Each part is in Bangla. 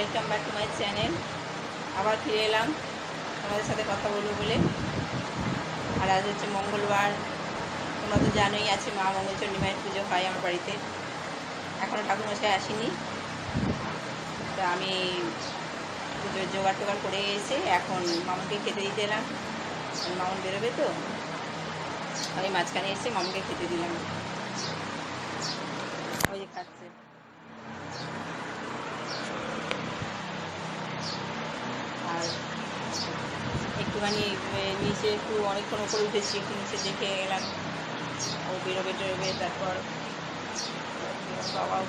Welcome back to my channel আবার ফিরে এলাম। তোমাদের সাথে কথা বলব বলে। আর আজ হচ্ছে মঙ্গলবার। তোমরা তো জানোই আছে মা মঙ্গলচণ্ডী মায়ের পুজো হয় আমার বাড়িতে। এখনও ঠাকুরমশাই আসেনি। তো আমি পুজোর জোগাড় টোগাড় করে এসে এখন মামুকে খেতে দিতে এলাম। মামুন বেরোবে তো? আমি মাঝখানে এসে মামুকে খেতে দিলাম ওই যে খাচ্ছে আর একটুখানি এ, নিচে একটু অনেকক্ষণ উপরে উঠেছি একটু নিচে দেখে গেলাম ও বেরোবে টেরোবে তারপর বাবাও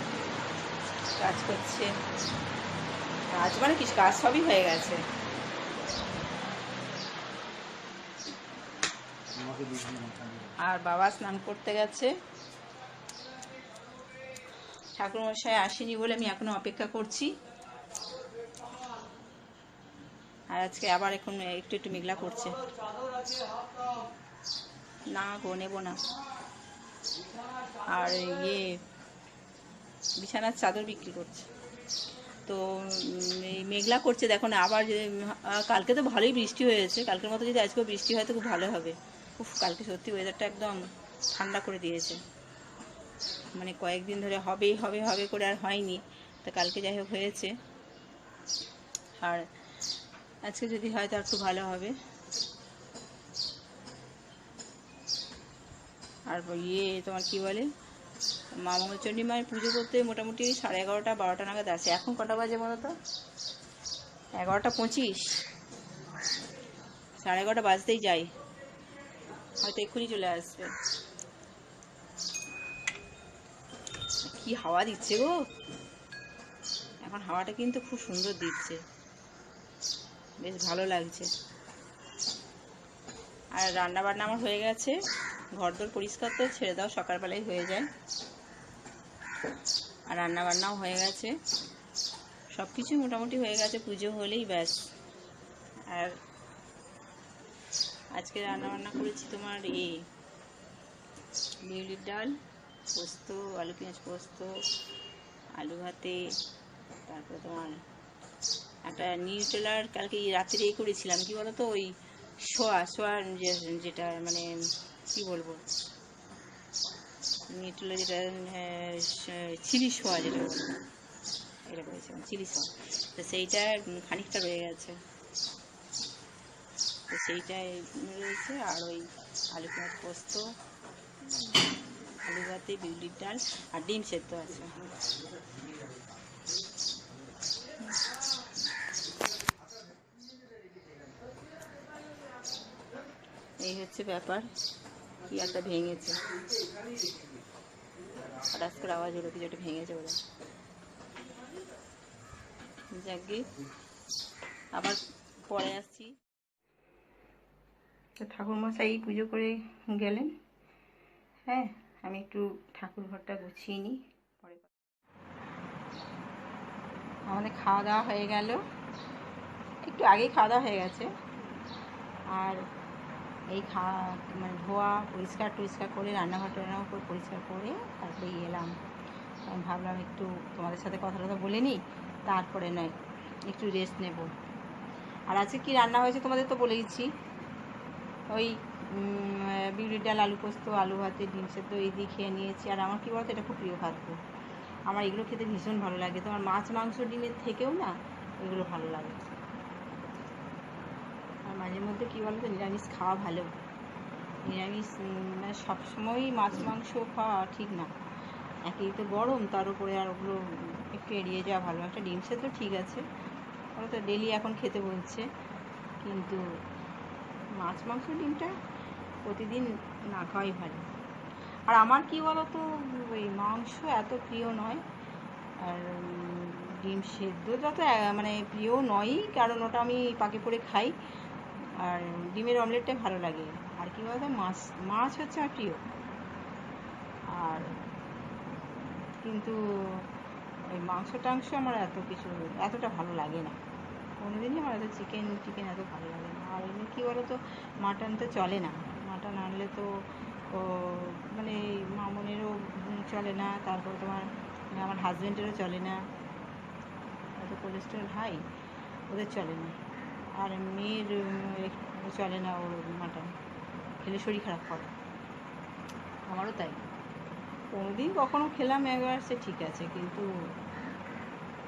কাজ করছে। কাজ মানে কিছু কাজ সবই হয়ে গেছে। আর বাবা স্নান করতে গেছে। ঠাকুরমশাই আসেনি বলে আমি এখনও অপেক্ষা করছি। আর আজকে আবার এখন একটু একটু মেঘলা করছে। না গো নেব না। আর ইয়ে বিছানার চাদর বিক্রি করছে। তো এই মেঘলা করছে দেখো না আবার যে, আহ, কালকে তো ভালোই বৃষ্টি হয়েছে। কালকের মতো যদি আজকেও বৃষ্টি হয় তো খুব ভালো হবে। উফ কালকে সত্যি ওয়েদারটা একদম ঠান্ডা করে দিয়েছে। মানে কয়েকদিন ধরে হবেই হবে হবে করে আর হয়নি। তো কালকে যাই হোক হয়েছে। আর আজকে যদি হয় তো একটু ভালো হবে। আর ইয়ে তোমার কি বলে? মা মঙ্গলচণ্ডী মায়ের পুজো করতে মোটামুটি সাড়ে এগারোটা, বারোটা নাগাদ আসে। এখন কটা বাজে বলো তো? এগারোটা পঁচিশ। সাড়ে এগারোটা বাজতেই যাই হয়তো এক্ষুনি চলে আসবে। কি হাওয়া দিচ্ছে গো? এখন হাওয়াটা কিন্তু খুব সুন্দর দিচ্ছে। বেশ ভালো লাগছে। আর রান্না বান্না আমার হয়ে গেছে। ঘরদোর পরিষ্কার তো, ছেড়ে দাও সকালবেলায় হয়ে যায়। আর রান্না বান্নাও হয়ে গেছে। সব কিছু মোটামুটি হয়ে গেছে, পুজো হলেই ব্যাস। আর আজকে রান্না বান্না করেছি তোমার এ বিউলির ডাল, পোস্ত, আলু পেঁয়াজ পোস্ত, আলু ভাতে, তারপরে তোমার একটা নিউট্রেলার কালকে রাত্রে এ করেছিলাম। কি বলতো? ওই শোয়া শোয়া যে- যেটা মানে কি বলব? নিউট্রেলার যেটা চিলি শোয়া যেটা এটা করেছিলাম, চিলি শোয়া তো সেইটা খানিকটা রয়ে গেছে। তো সেইটাই রয়েছে। আর ওই আলু পেঁয়াজ পোস্ত, আলু ভাতে, বিউলির ডাল, আর ডিম সেদ্ধ আছে। এই হচ্ছে ব্যাপার, কি একটা ভেঙেছে। হঠাৎ করে আওয়াজ হলো, কিছু একটা ভেঙেছে বোধ যাকে আবার পরে আসছি। তো ঠাকুরমশাই পুজো করে গেলেন। হ্যাঁ আমি একটু ঠাকুর ঘরটা গুছিয়ে নিই, পরে আমাদের খাওয়া দাওয়া হয়ে গেল। একটু আগেই খাওয়া দাওয়া হয়ে গেছে। আর এই খাওয়া মানে ধোয়া, পরিষ্কার টরিষ্কার করে, রান্নাঘর টান্নাঘর করে পরিষ্কার করে তারপরে এলাম। আমি ভাবলাম একটু তোমাদের সাথে কথা টথা বলে নিই, তারপরে নয়, একটু রেস্ট নেব। আর আজকে কি রান্না হয়েছে তোমাদের তো বলেইছি ওই বিউলির ডাল, আলু পোস্ত, আলু ভাতে, ডিম সেদ্ধ, এই দিয়ে খেয়ে নিয়েছি। আর আমার কী বলতো, এটা খুব প্রিয় খাদ্য আমার এগুলো খেতে ভীষণ ভালো লাগে। তোমার মাছ, মাংস, ডিমের থেকেও না এগুলো ভালো লাগে। মাঝে মধ্যে কী বলতো, নিরামিষ খাওয়া ভালো। নিরামিষ মানে সবসময়ই মাছ, মাংস খাওয়া ঠিক না। একেই তো গরম, তার উপরে আর ওগুলো একটু এড়িয়ে যাওয়া ভালো। একটা ডিম সেদ্ধ ঠিক আছে, ওরা তো ডেলি এখন খেতে বলছে। কিন্তু মাছ, মাংস, ডিমটা প্রতিদিন না খাওয়াই ভালো। আর আমার কি বলতো, ওই মাংস এত প্রিয় নয়, আর ডিম সেদ্ধটা তো মানে প্রিয় নয়ই, কারণ ওটা আমি পাকে পড়ে খাই। আর ডিমের অমলেটটাই ভালো লাগে। আর কি বলতো, মাছ মাছ হচ্ছে আমার প্রিয়। আর কিন্তু ওই মাংস টাংস আমার এত কিছু, এতটা ভালো লাগে না। কোনোদিনই আমার এত চিকেন, টিকেন এত ভালো লাগে না। আর এমনি কী বলো তো মাটন তো চলে না। মাটন আনলে তো মানে মামনেরও চলে না, তারপর তোমার আমার হাজব্যান্ডেরও চলে না। এত কোলেস্টেরল হাই ওদের চলে না। আর মেয়ের চলে না ওর মাটন খেলে শরীর খারাপ করে। আমারও তাই। কোনোদিন কখনো খেলাম একবার, সে ঠিক আছে, কিন্তু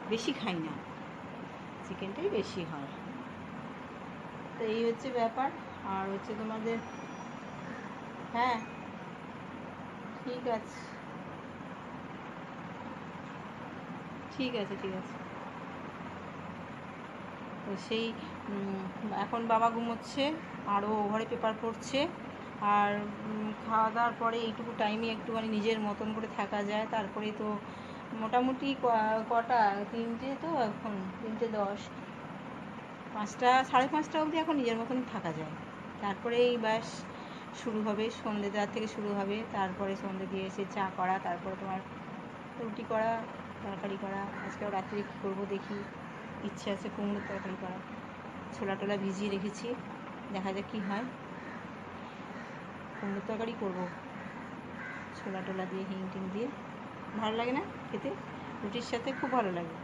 বেশি খাই না। চিকেনটাই বেশি হয়। তো এই হচ্ছে ব্যাপার। আর হচ্ছে তোমাদের হ্যাঁ ঠিক আছে। ঠিক আছে ঠিক আছে। তো সেই এখন বাবা ঘুমোচ্ছে, আরও ঘরে পেপার পড়ছে, আর খাওয়া দাওয়ার পরে এইটুকু টাইমে একটুখানি নিজের মতন করে থাকা যায়। তারপরে তো মোটামুটি কটা? তিনটে তো এখন, তিনটে দশ। পাঁচটা, সাড়ে পাঁচটা অবধি এখন নিজের মতন থাকা যায়। তারপরে এই ব্যাস, শুরু হবে। সন্ধ্যে রাত থেকে শুরু হবে। তারপরে সন্ধ্যে দিয়ে এসে চা করা, তারপরে তোমার রুটি করা, তরকারি করা। আজকেও রাত্রে কী করব দেখি। ইচ্ছে আছে কুমড়োর তরকারি করা ছোলা টোলা ভিজিয়ে রেখেছি। দেখা যাক কী হয়। কুমড়োর তরকারি করব। ছোলা টোলা দিয়ে, হিং টিং দিয়ে। ভালো লাগে না খেতে? রুটির সাথে খুব ভালো লাগে।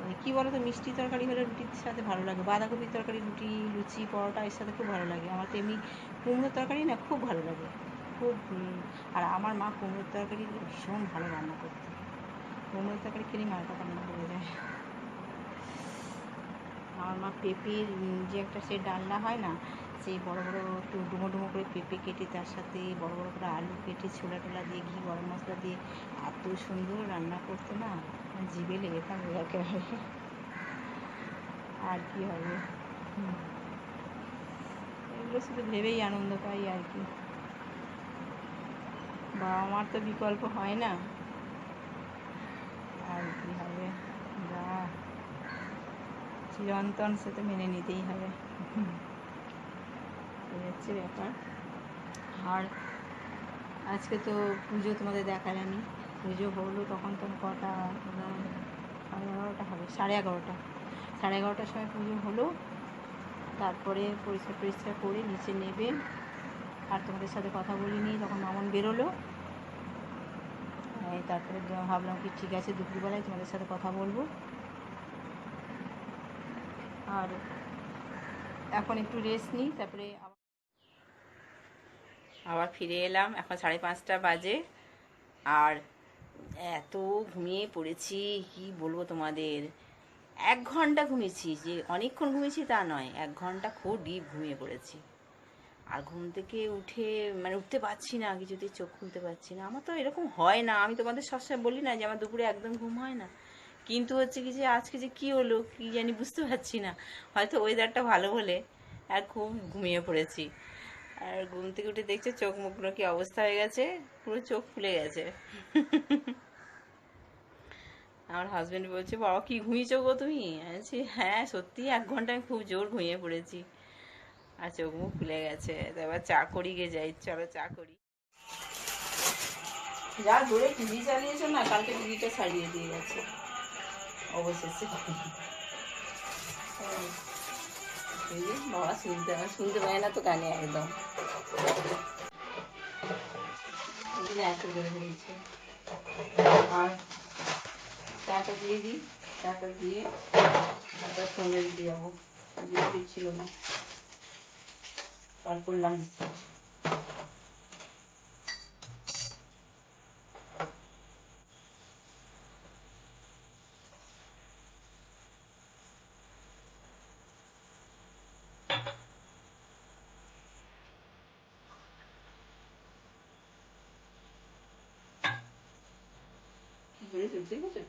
মানে কী বলো তো মিষ্টি তরকারি হলে রুটির সাথে ভালো লাগে। বাঁধাকপির তরকারি, রুটি, লুচি, পরোটা, এর সাথে খুব ভালো লাগে। আমার তো এমনি কুমড়োর তরকারি না খুব ভালো লাগে। খুব আর আমার মা কুমড়োর তরকারি ভীষণ ভালো রান্না করতে। কুমড়োর তরকারি খেলে মায়ের কথা মনে পড়ে যায়। আমার মা পেঁপের যে একটা সে ডালনা হয় না, সেই বড় বড় একটু ডুমো ডুমো করে পেঁপে কেটে তার সাথে বড় বড় করে আলু কেটে, ছোলা টোলা দিয়ে, ঘি, গরম মশলা দিয়ে, এত সুন্দর রান্না করতো না জিভে লেগে থাকবে একেবারে। আর কি হবে। এগুলো শুধু ভেবেই আনন্দ পাই আর কি। বাবা মার তো বিকল্প হয় না। আর কি হবে? চিরন্তন সে তো মেনে নিতেই হবে। এই হচ্ছে ব্যাপার। আর আজকে তো পুজো তোমাদের দেখালাম পুজো হলো তখন তো কটা? সাড়ে এগারোটা হবে, সাড়ে এগারোটা। সাড়ে এগারোটার সময় পুজো হলো। তারপরে পরিষ্কার পরিষ্কার করে নিচে নেবে। আর তোমাদের সাথে কথা বলিনি তখন মামন বেরোলো তারপরে ভাবলাম কি ঠিক আছে, দুপুরবেলায় তোমাদের সাথে কথা বলব। আর এখন একটু রেস্ট নিই, তারপরে আবার ফিরে এলাম, এখন সাড়ে পাঁচটা বাজে। আর এত ঘুমিয়ে পড়েছি, কি বলব তোমাদের? এক ঘণ্টা ঘুমিয়েছি, যে অনেকক্ষণ ঘুমিয়েছি তা নয়, এক ঘণ্টা খুব ডিপ ঘুমিয়ে পড়েছি। আর ঘুম থেকে উঠে মানে উঠতে পারছি না, কিছুতেই চোখ খুলতে পারছি না। আমার তো এরকম হয় না, আমি তোমাদের সবসময় বলি না যে আমার দুপুরে একদম ঘুম হয় না। কিন্তু হচ্ছে কি যে আজকে যে কি হলো, কি জানি বুঝতে পারছি না। হয়তো ওয়েদারটা ভালো বলে আর খুব ঘুমিয়ে পড়েছি। আর ঘুম থেকে উঠে দেখছে চোখ মুখগুলো কি অবস্থা হয়ে গেছে? পুরো চোখ ফুলে গেছে। আমার হাজবেন্ড বলছে, বাবা, কি ঘুমিয়েছো গো তুমি? বলছি হ্যাঁ সত্যি, এক ঘণ্টা আমি খুব জোর ঘুমিয়ে পড়েছি। আর চোখ মুখ ফুলে গেছে। এবার চা করি গে, যাই, চলো চা করি। যা জোরে টিভি চালিয়েছো না, কালকে টিভিটা ছাড়িয়ে দিয়ে গেছে। অবশেষে বাবা শুনতে শুনতে পায় না তো কানে একদম এত জোরে দিয়েছে আর চাটা দিয়ে দিই চাটা দিয়ে তারপর সঙ্গে দিতে যাব দিয়ে দিচ্ছিল না তারপর লাঞ্চ ঠিক আছে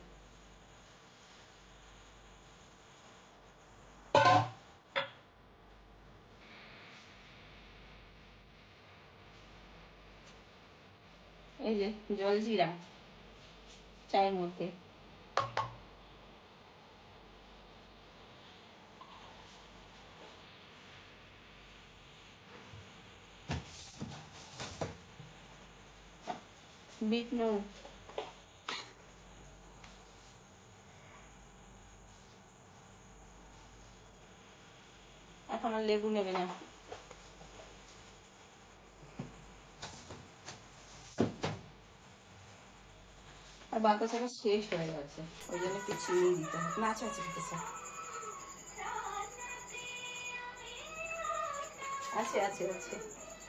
এই যে জল জিরা চায়ের মধ্যে বিট নুন লেবু নেবে না আর বাতাসাটা শেষ হয়ে গেছে। ওই জন্য চিনি দিতে হবে। না আছে আছে আছে। আছে আছে আছে।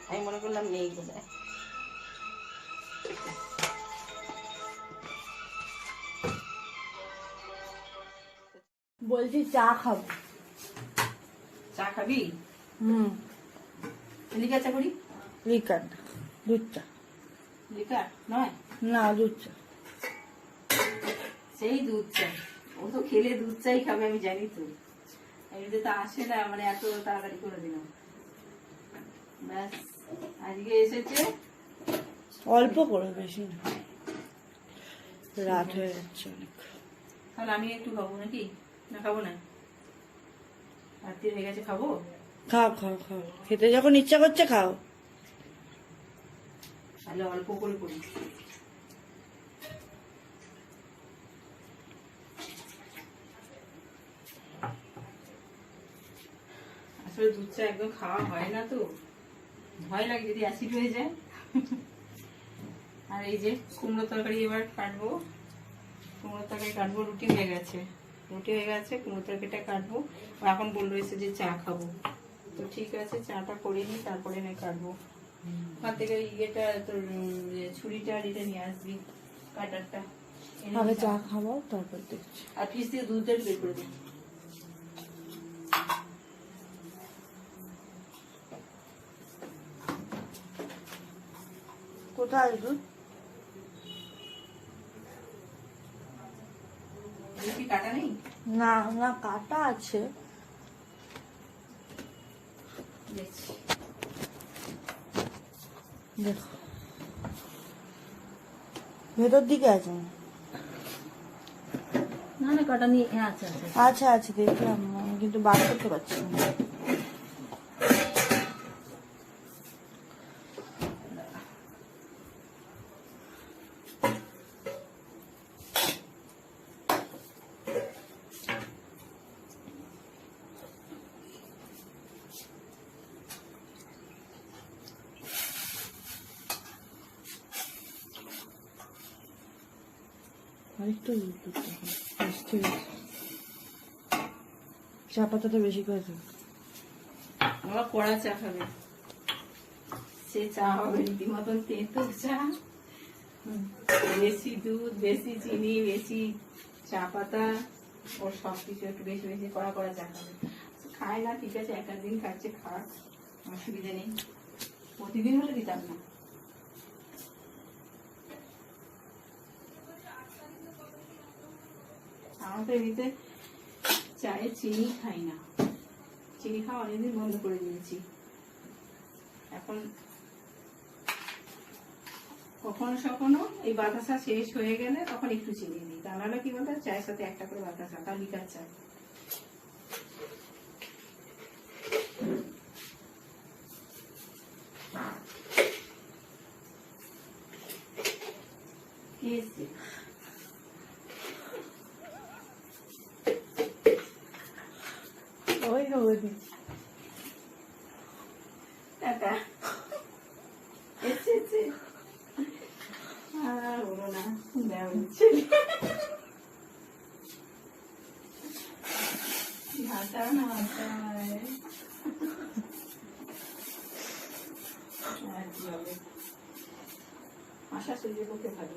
আমি মনে করলাম নেই বোধ বলছি চা খাব। চা খাবি? হুম। লিকার চা করি? লিকার দুধ চা। লিকার? নয়? না দুধ চা। সেই দুধ চা। ও তো খেলে দুধ চাই খাবে আমি জানি তো। এমনিতে তো আসে না মানে এত তাড়াতাড়ি করে দিলাম ব্যাস আজকে এসেছে। অল্প করে বেশি না। রাত হয়ে যাচ্ছে অনেক। তাহলে আমি একটু খাব নাকি? না খাব না? রাত্রি হয়ে গেছে খাব? খাও খাও খাও। খেতে যখন ইচ্ছা করছে খাও। তাহলে অল্প করে করি। আসলে দুধ চা একদম খাওয়া হয় না তো। ভয় লাগে যদি অ্যাসিড হয়ে যায়। আর এই যে কুমড়ো তরকারি এবার কাটবো। কুমড়ো তরকারি কাটবো রুটি হয়ে গেছে। রুটি হয়ে গেছে কুমড়ো তরকারিটা কাটবো। এখন বলল এসে যে চা খাব। তো ঠিক আছে চাটা করে নিই তারপরে না কাটবো। ওখান থেকে ইয়েটা তোর ছুরিটা আর এটা নিয়ে আসবি কাটারটা। আগে চা খাব তারপর দেখছি। আর ফ্রিজ থেকে দুধটা বের করে দিই কোথায় দুধ কি কাটা নেই না না কাটা আছে। দেখো। ভেতর দিকে আছে না না কাটা নিয়ে আছে আচ্ছা আচ্ছা আচ্ছা আছে দেখলাম। কিন্তু বার করতে পারছি না। আছে চা বেশি করে কড়া চা খাবে সে চা হবে রীতিমতন তেতো চা বেশি দুধ বেশি চিনি বেশি চা পাতা ওর সব কিছু একটু বেশি বেশি কড়া কড়া চা খাবে খায় না ঠিক আছে এক দিন খাচ্ছে খাক অসুবিধা নেই প্রতিদিন হলে দিতাম না আমার তো এমনিতে চায়ে চিনি খাই না। চিনি খাওয়া অনেকদিন বন্ধ করে দিয়েছি। এখন কখনো সখনো এই বাতাসা শেষ হয়ে গেলে তখন একটু চিনি দিই। তা নাহলে কি বলতো, চায়ের সাথে একটা করে বাতাসা তা লিকার চা কি এসছে? ওই হবি টাটা এসছে এসছে আর বলো হাসা শরীরের পক্ষে ভালো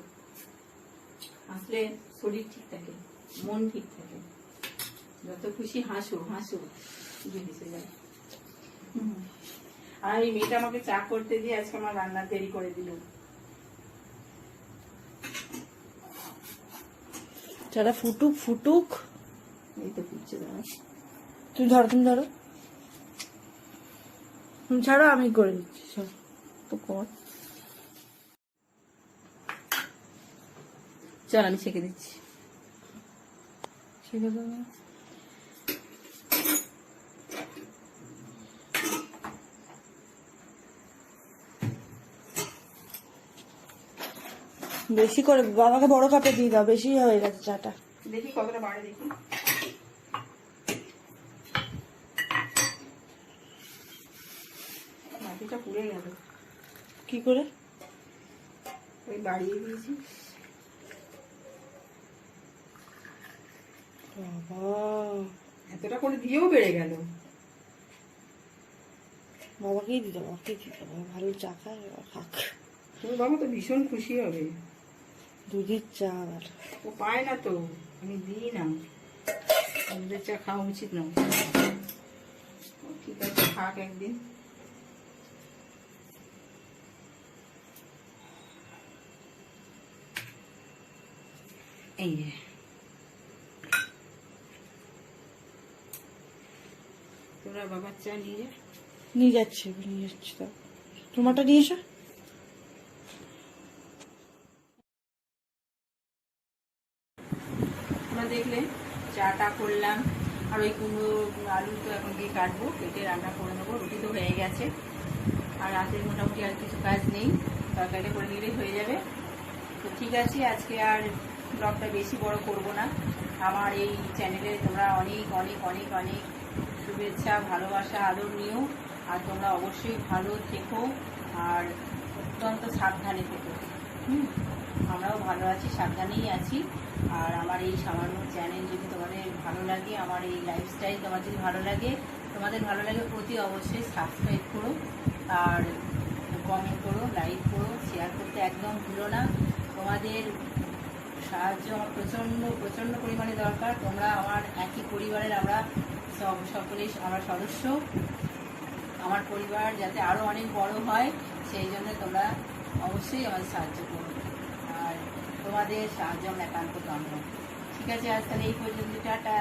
হাসলে শরীর ঠিক থাকে মন ঠিক থাকে যত খুশি হাসো হাসো যে যায় হুম। আর এই মেয়েটা আমাকে চা করতে দিয়ে আজকে আমার রান্না দেরি করে দিল। চাটা ফুটুক ফুটুক। এই তো ফুটছে দাঁড়া তুমি ধরো তুমি ধরো। তুমি ছাড়ো আমি করে দিচ্ছি সব তো কর। চল আমি ছেঁকে দিচ্ছি। শিখে দেবো বেশি করে বাবাকে বড় কাপে দিয়ে দাও বেশি হয়ে গেছে চাটা। দেখি কতটা বাড়ে দেখি। পুড়ে গেল। কি করে? ওই বাড়িয়ে দিয়েছি। বাবা। এতটা করে দিয়েও বেড়ে গেল। বাবাকেই দিতে বাবাকেই দিতে বাবা ভালো চা খায় বাবা খাক। তোর বাবা তো ভীষণ খুশি হবে। দুধের চা আর ও পায় না তো আমি দিই না। দুধের চা খাওয়া উচিত না। ঠিক আছে খাক একদিন। এই যে। তোরা বাবার চা নিয়ে যা নিয়ে যাচ্ছে নিয়ে যাচ্ছে তো তোমারটা নিয়ে এসো। দেখলে চাটা করলাম। আর ওই কুমড়ো, আলু তো এখন দিয়ে কাটবো, কেটে রান্না করে নেব, রুটি তো হয়ে গেছে। আর রাতের মোটামুটি আর কিছু কাজ নেই, তরকারিটা করে নিলেই হয়ে যাবে। তো ঠিক আছে, আজকে আর ব্লগটা বেশি বড় করব না। আমার এই চ্যানেলে তোমরা অনেক অনেক অনেক অনেক শুভেচ্ছা, ভালোবাসা, আদর নিও। আর তোমরা অবশ্যই ভালো থেকো, আর অত্যন্ত সাবধানে থেকো। হুম? আমরাও ভালো আছি, সাবধানেই আছি। আর আমার এই সামান্য চ্যানেল যদি তোমাদের ভালো লাগে, আমার এই লাইফস্টাইল তোমার যদি ভালো লাগে, তোমাদের ভালো লাগে প্রতি অবশ্যই সাবস্ক্রাইব করো। আর কমেন্ট করো লাইক করো শেয়ার করতে একদম ভুলো না। তোমাদের সাহায্য আমার প্রচণ্ড প্রচণ্ড পরিমাণে দরকার। তোমরা আমার একই পরিবারের আমরা সব সকলেই আমরা সদস্য। আমার পরিবার যাতে আরও অনেক বড় হয়, সেই জন্য তোমরা অবশ্যই আমাদের সাহায্য করো। তোমাদের সাহায্য একান্ত কামনা ঠিক আছে আজ তাহলে এই পর্যন্ত টাটা।